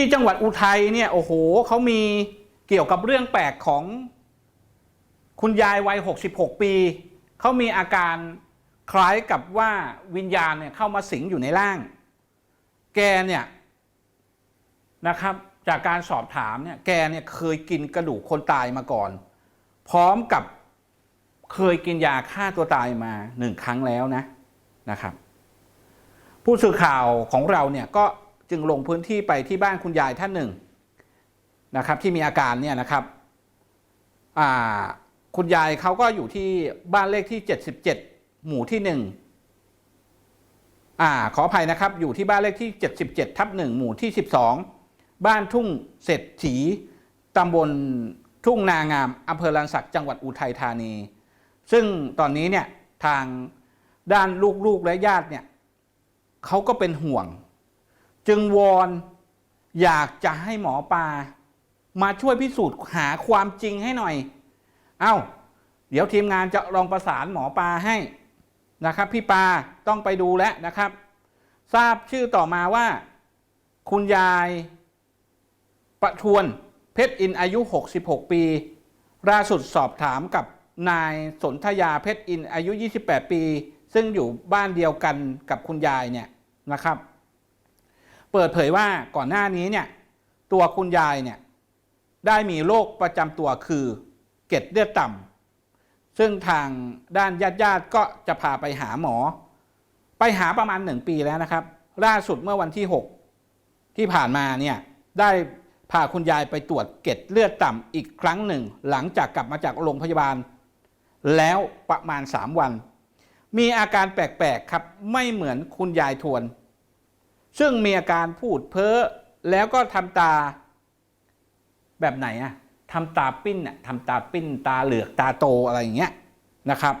ที่จังหวัดอุทัยเนี่ยโอ้โหเขามีเกี่ยวกับเรื่องแปลกของคุณยายวัย 66 ปี เขามีอาการคล้ายกับว่าวิญญาณเนี่ยเข้ามาสิงอยู่ในร่าง แกเนี่ยนะครับจากการสอบถามเนี่ยแกเนี่ยเคยกินกระดูกคนตายมาก่อน พร้อมกับเคยกินยาฆ่าตัวตายมาหนึ่งครั้งแล้วนะนะครับ ผู้สื่อข่าวของเราเนี่ยก็ จึงลงพื้นที่ไปที่บ้านคุณยายท่านหนึ่งนะครับที่มีอาการเนี่ยนะครับคุณยายเขาก็อยู่ที่บ้านเลขที่ 77 หมู่ที่หนึ่งอ่าขออภัยนะครับ อยู่ที่บ้านเลขที่ 77 ทับหนึ่งหมู่ที่ 12 บ้านทุ่งเศรษฐีตำบลทุ่งนางามอำเภอลานสักจังหวัดอุทัยธานี ซึ่งตอนนี้เนี่ยทางด้านลูกๆและญาติเนี่ยเขาก็เป็นห่วง จึงวอนอยากจะให้หมอปลามาช่วยพิสูจน์หาความจริงให้หน่อย เอ้า เดี๋ยวทีมงานจะลองประสานหมอปลาให้นะครับ พี่ปลาต้องไปดูแลนะครับ ทราบชื่อต่อมาว่า คุณยายประทวนเพชรอินอายุ 66 ปีล่าสุดสอบถามกับนายสนธยาเพชรอินอายุ 28 ปี ซึ่งอยู่บ้านเดียวกันกับคุณยายเนี่ยนะครับ เปิดเผยว่าก่อนหน้านี้เนี่ยตัวคุณยายเนี่ยได้มีโรคประจำตัวคือเกล็ดเลือดต่ำซึ่งทางด้านญาติญาติก็จะพาไปหาหมอ ไปหาประมาณหนึ่งปีแล้วนะครับ ล่าสุดเมื่อวันที่ 6 ที่ผ่านมาเนี่ยได้พาคุณยายไปตรวจเกล็ดเลือดต่ำอีกครั้งหนึ่ง หลังจากกลับมาจากโรงพยาบาล แล้วประมาณ 3 วัน มีอาการแปลกๆครับไม่เหมือนคุณยายทวน ซึ่งมีอาการพูดเพ้อแล้วก็ทำตาแบบไหนอะทำตาปิ้นอะทำตาปิ้นตาเหลือกตาโตอะไรอย่างเงี้ยนะครับ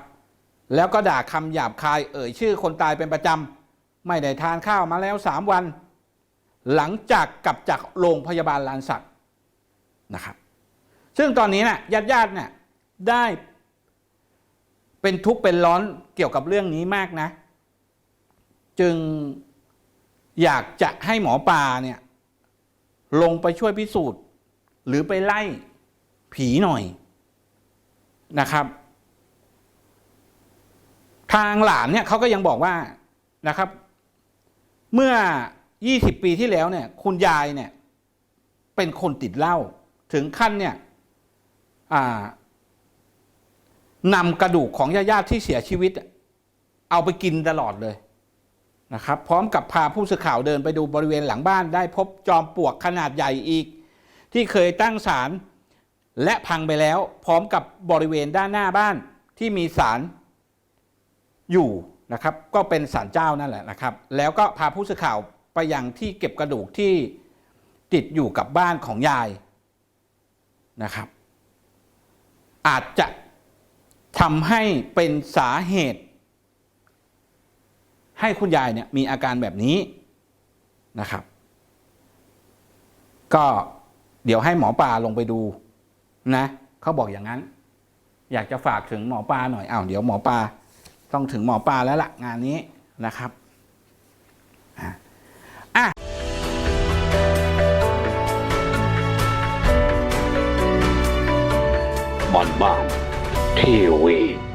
แล้วก็ด่าคำหยาบคายเอ่ยชื่อคนตายเป็นประจำไม่ได้ทานข้าวมาแล้วสามวัน หลังจากกลับจากโรงพยาบาลลานสักนะครับ ซึ่งตอนนี้นะ่ะญาติญาติเนี่ยได้เป็นทุกข์เป็นร้อนเกี่ยวกับเรื่องนี้มากนะ จึง อยากจะให้หมอปลาเนี่ยลงไปช่วยพิสูจน์ หรือไปไล่ผีหน่อยนะครับ ทางหลานเนี่ยเขาก็ยังบอกว่านะครับ เมื่อ 20 ปีที่แล้วเนี่ย คุณยายเนี่ย เป็นคนติดเหล้าถึงขั้นเนี่ยนำกระดูกของญาติๆที่เสียชีวิต เอาไปกินตลอดเลย นะครับพร้อมกับพาผู้สื่อข่าวเดินไปดูบริเวณหลังบ้านได้พบจอมปลวกขนาดใหญ่อีก ที่เคยตั้งศาลและพังไปแล้ว พร้อมกับบริเวณด้านหน้าบ้านที่มีศาลอยู่นะครับ ก็เป็นศาลเจ้านั่นแหละนะครับ แล้วก็พาผู้สื่อข่าวไปยังที่เก็บกระดูกที่ติดอยู่กับบ้านของยายนะครับ อาจจะทำให้เป็นสาเหตุ ให้คุณยายเนี่ยมีอาการแบบนี้นะครับ ก็เดี๋ยวให้หมอปลาลงไปดูนะเขาบอกอย่างนั้น อยากจะฝากถึงหมอปลาหน่อยอ้าวเดี๋ยวหมอปลาต้องถึงหมอปลาแล้วล่ะงานนี้นะครับอะอะบ้านบ้านทีวี